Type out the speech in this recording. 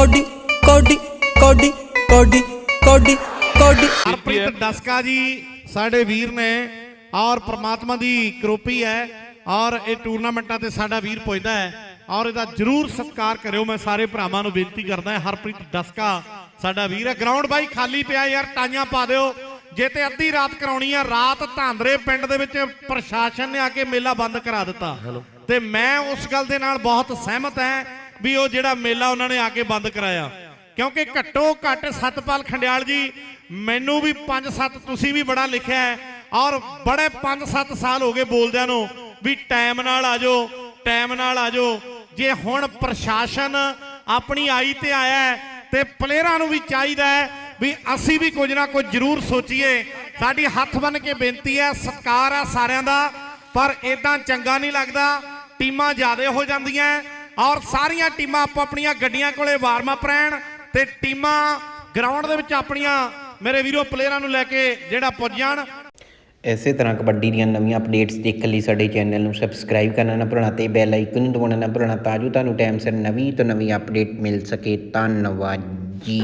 Cody ਕੋਡੀ ਕੋਡੀ ਕੋਡੀ ਕੋਡੀ ਕੋਡੀ। ਹਰਪ੍ਰੀਤ ਡਸਕਾ ਜੀ ਸਾਡੇ ਵੀਰ ਨੇ ਔਰ ਪ੍ਰਮਾਤਮਾ ਦੀ ਕਿਰਪੀ ਹੈ ਔਰ ਇਹ ਟੂਰਨਾਮੈਂਟਾਂ ਤੇ ਸਾਡਾ ਵੀਰ ਪੁੱਜਦਾ ਹੈ ਔਰ ਇਹਦਾ ਜਰੂਰ ਸਤਿਕਾਰ ਕਰਿਓ। ਮੈਂ ਸਾਰੇ ਭਰਾਵਾਂ ਨੂੰ ਬੇਨਤੀ ਕਰਦਾ ਹਾਂ ਹਰਪ੍ਰੀਤ ਡਸਕਾ ਸਾਡਾ ਵੀਰ ਹੈ। ਗਰਾਊਂਡ ਬਾਈ ਖਾਲੀ ਪਿਆ ਯਾਰ ਟਾਈਆਂ ਪਾ ਦਿਓ। ਜੇ ਤੇ ਅੱਧੀ ਰਾਤ ਕਰਾਉਣੀ ਆ ਰਾਤ ਧਾਂਦਰੇ ਪਿੰਡ ਦੇ ਵਿੱਚ ਪ੍ਰਸ਼ਾਸਨ ਨੇ ਆ ਕੇ ਮੇਲਾ ਬੰਦ ਕਰਾ ਦਿੱਤਾ। ਤੇ ਮੈਂ ਉਸ ਗੱਲ ਦੇ ਨਾਲ ਬਹੁਤ ਸਹਿਮਤ ਹਾਂ ਵੀ ਉਹ ਜਿਹੜਾ ਮੇਲਾ ਉਹਨਾਂ ਨੇ ਆ ਕੇ ਬੰਦ ਕਰਾਇਆ। ਕਿਉਂਕਿ ਘੱਟੋ ਘੱਟ ਸਤਪਾਲ ਖੰਡਿਆਲ ਜੀ, ਮੈਨੂੰ ਵੀ 5-7 ਤੁਸੀਂ ਵੀ ਬੜਾ ਲਿਖਿਆ ਹੈ ਔਰ ਬੜੇ 5-7 ਸਾਲ ਹੋ ਗਏ ਬੋਲਦਿਆਂ ਨੂੰ ਵੀ ਟਾਈਮ ਨਾਲ ਆਜੋ ਟਾਈਮ ਨਾਲ ਆਜੋ ਜੇ ਹੁਣ ਪ੍ਰਸ਼ਾਸਨ ਆਪਣੀ ਆਈ ਤੇ ਆਇਆ ਤੇ ਪਲੇਅਰਾਂ ਨੂੰ ਵੀ ਚਾਹੀਦਾ ਹੈ ਵੀ ਅਸੀਂ ਵੀ ਕੁਝ ਨਾ ਕੁਝ ਜ਼ਰੂਰ ਸੋਚੀਏ। ਸਾਡੀ ਹੱਥ ਬੰਨ ਕੇ ਬੇਨਤੀ ਹੈ, ਸਤਿਕਾਰ ਆ ਸਾਰਿਆਂ ਦਾ, ਪਰ ਇਦਾਂ ਚੰਗਾ ਨਹੀਂ ਲੱਗਦਾ। ਟੀਮਾਂ ਜ਼ਿਆਦਾ ਹੋ ਜਾਂਦੀਆਂ ਔਰ ਸਾਰੀਆਂ ਟੀਮਾਂ ਆਪੋ ਆਪਣੀਆਂ ਗੱਡੀਆਂ ਕੋਲੇ ਵਾਰਮ ਅਪ ਰਹਿਣ ਤੇ ਟੀਮਾਂ ਗਰਾਊਂਡ ਦੇ ਵਿੱਚ ਆਪਣੀਆਂ ਮੇਰੇ ਵੀਰੋ ਪਲੇਅਰਾਂ ਨੂੰ ਲੈ ਕੇ ਜਿਹੜਾ ਪੁੱਜ ਜਾਣ। ਇਸੇ ਤਰ੍ਹਾਂ ਕਬੱਡੀ ਦੀਆਂ ਨਵੀਆਂ ਅਪਡੇਟਸ ਦੇਖਣ ਲਈ ਸਾਡੇ ਚੈਨਲ ਨੂੰ ਸਬਸਕ੍ਰਾਈਬ ਕਰਨਾ ਨਾ ਭੁੱਲਣਾ ਤੇ ਬੈਲ ਆਈਕਨ ਨੂੰ ਦਬਾਉਣਾ ਨਾ ਭੁੱਲਣਾ ਤਾਂ ਜੋ ਤੁਹਾਨੂੰ ਟਾਈਮ ਸਿਰ ਨਵੀਂ ਤੋਂ ਨਵੀਂ ਅਪਡੇਟ ਮਿਲ ਸਕੇ। ਧੰਨਵਾਦ ਜੀ।